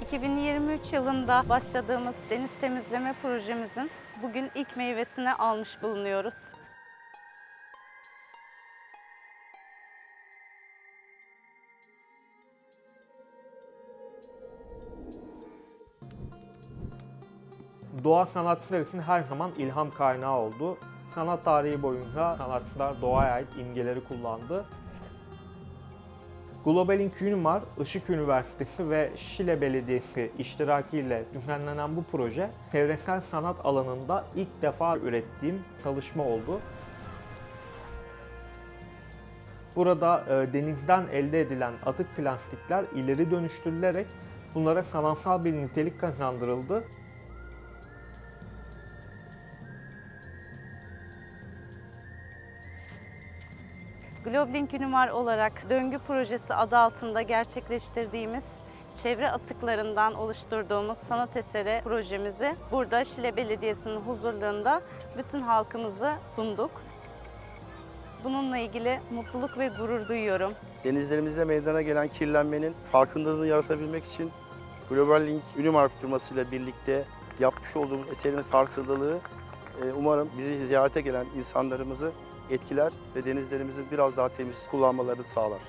2023 yılında başladığımız deniz temizleme projemizin bugün ilk meyvesini almış bulunuyoruz. Doğa sanatçılar için her zaman ilham kaynağı oldu. Sanat tarihi boyunca sanatçılar doğaya ait imgeleri kullandı. Globalink Unimar, Işık Üniversitesi ve Şile Belediyesi iştirakiyle düzenlenen bu proje, çevresel sanat alanında ilk defa ürettiğim çalışma oldu. Burada e, denizden elde edilen atık plastikler ileri dönüştürülerek bunlara sanatsal bir nitelik kazandırıldı. Globlink Ünimar olarak döngü projesi adı altında gerçekleştirdiğimiz çevre atıklarından oluşturduğumuz sanat eseri projemizi burada Şile Belediyesi'nin huzurluğunda bütün halkımıza sunduk. Bununla ilgili mutluluk ve gurur duyuyorum. Denizlerimizde meydana gelen kirlenmenin farkındalığını yaratabilmek için Global Link Unimar firmasıyla birlikte yapmış olduğumuz eserin farkındalığı umarım bizi ziyarete gelen insanlarımızı etkiler ve denizlerimizi biraz daha temiz kullanmalarını sağlar.